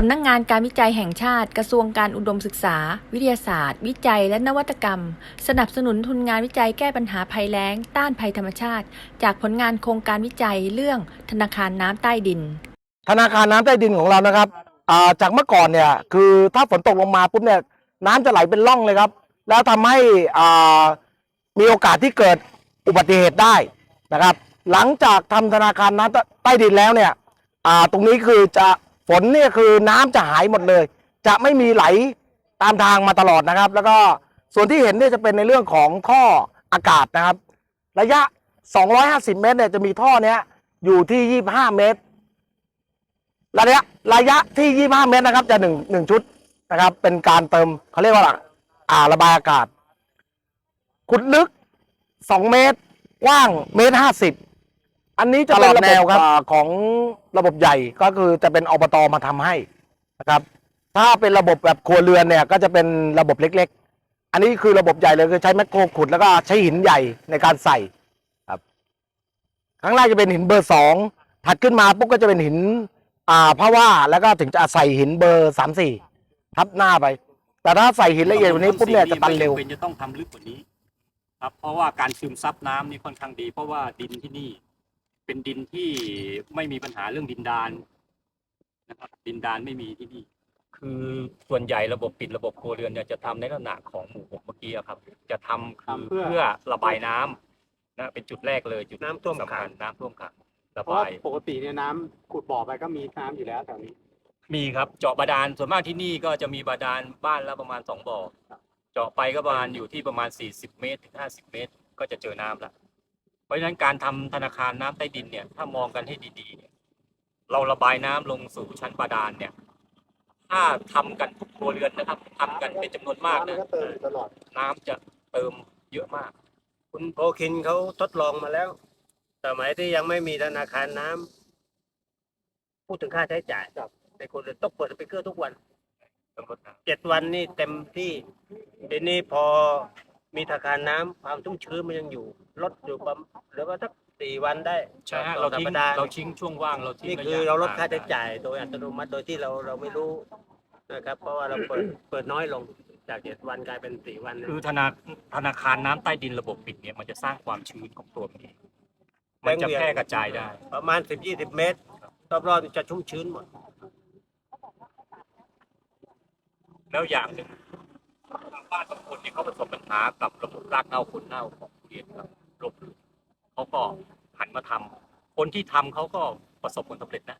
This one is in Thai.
สำนักงงานการวิจัยแห่งชาติ กระทรวงการอุดมศึกษา วิทยาศาสตร์ วิจัยและนวัตกรรม สนับสนุนทุนงานวิจัยแก้ปัญหาภัยแล้ง ต้านภัยธรรมชาติ จากผลงานโครงการวิจัยเรื่องธนาคารน้ำใต้ดิน ธนาคารน้ำใต้ดินของเรานะครับาจากเมื่อก่อนเนี่ยคือถ้าฝนตกลงมาปุ๊บเนี่ยน้ำจะไหลเป็นร่องเลยครับ แล้วทำให้มีโอกาสที่เกิดอุบัติเหตุได้นะครับ หลังจากทำธนาคารน้ำใต้ดินแล้วเนี่ยตรงนี้คือจะ ฝนเนี่ยคือน้ำจะหายหมดเลย จะไม่มีไหลตามทางมาตลอดนะครับ แล้วก็ส่วนที่เห็นเนี่ยจะเป็นในเรื่องของท่ออากาศนะครับ ระยะ 250 เมตรเนี่ยจะมีท่อเนี้ยอยู่ที่ 25 เมตร ระยะระยะที่ 25 เมตรนะครับ จะหนึ่งหนึ่งชุดนะครับ เป็นการเติมเขาเรียกว่าอ่าระบายอากาศขุดลึก 2 เมตรกว้างเมตร 50 อันนี้จะเป็นระบบอ่าของระบบใหญ่ก็คือจะเป็นอบตมาทำให้นะครับ ถ้าเป็นระบบแบบครัวเรือนเนี่ยก็จะเป็นระบบเล็ก ๆ อันนี้คือระบบใหญ่เลยคือใช้แมคโครขุดแล้วก็ใช้หินใหญ่ในการใส่ครับครั้งแรกจะเป็นหินเบอร์สองถัดขึ้นมาปุ๊บก็จะเป็นหิน อ่าเพราะว่าแล้วก็ถึงจะใส่หินเบอร์สามสี่ทับหน้าไป แต่ถ้าใส่หินละเอียดกว่านี้ปุ๊บเนี่ยจะตันเร็ว ไม่จำเป็นจะต้องทำลึกกว่านี้ ครับ เพราะว่าการซึมซับน้ำนี่ค่อนข้างดี เพราะว่าดินที่นี่ เป็นดินที่ไม่มีปัญหาเรื่องดินดานนะครับดินดานไม่มีที่นี่ คือส่วนใหญ่ระบบปิดระบบครัวเรือนเนี่ยจะทำในลักษณะของหมู่หกเมื่อกี้อะครับ จะทำคือทำเพื่อ เพื่อระบายน้ำนะเป็นจุดแรกเลยจุดน้ำท่วมขัง สำคัญน้ำท่วมขังระเพราะว่าบาย ปกติเนี่ยน้ำขุดบ่อไปก็มีน้ำอยู่แล้วแถวนี้ มีครับเจาะบาดาลส่วนมากที่นี่ก็จะมีบาดาลบ้านละประมาณสองบ่อเจาะไปก็ประมาณอยู่ที่ประมาณ 40 เมตรถึง50 เมตร ก็จะเจอน้ำละ เพราะฉะนั้นการทำธนาคารน้ำใต้ดินเนี่ย ถ้ามองกันให้ดีๆเนี่ยเราระบายน้ำลงสู่ชั้นบาดาลเนี่ย ถ้าทำกันทุกครัวเรือนนะครับทำกันเป็นจำนวนมากน้ำมันนะก็เติมอยู่ตลอดน้ำจะเติมเยอะมาก คุณโพคินเขาทดลองมาแล้วสมัยที่ยังไม่มีธนาคารน้ำพูดถึงค่าใช้จ่ายในคนเรือนต้องเปิดสปีกเกอร์ทุกวันเติมรถน้เจ็ดวันนี่เต็มที่ทีนี้พอ มีธนาคารน้ำความชุ่มชื้นมันยังอยู่ลดอยู่ประมาณเหลือว่าสักสี่วันได้ำใช่ฮะต่เราอสัทิ้งปดาห์เราทิ้งช่วงว่างเราทิ้งนี่ระคืยะอเราลดห่งค่าใช้จ่ายโดยอัตโนมัติโดยที่เราเราไม่รู้นะครับ เพราะว่าเราเปิดเปิดน้อยลงจากเจ็ดวันกลายเป็นสี่วันคือธนาธนาคารน้ำใต้ดินระบบปิดเนี่ยมันจะสร้างความชื้นของตัวมันเองมันจะแพร่กระจายได้ ประมาณสิบยี่สิบเมตรรอบๆจะชุ่มชื้นหมด แล้วอย่างหนึ่งชาว บ้านบางคนเนี่ยเขาประสบปัญหากับระบบรากเน่าคนเน่าของทุเรียนครับลบเขาก็หันมาทำคนที่ทำเขาก็ประสบผลสำเร็จนะ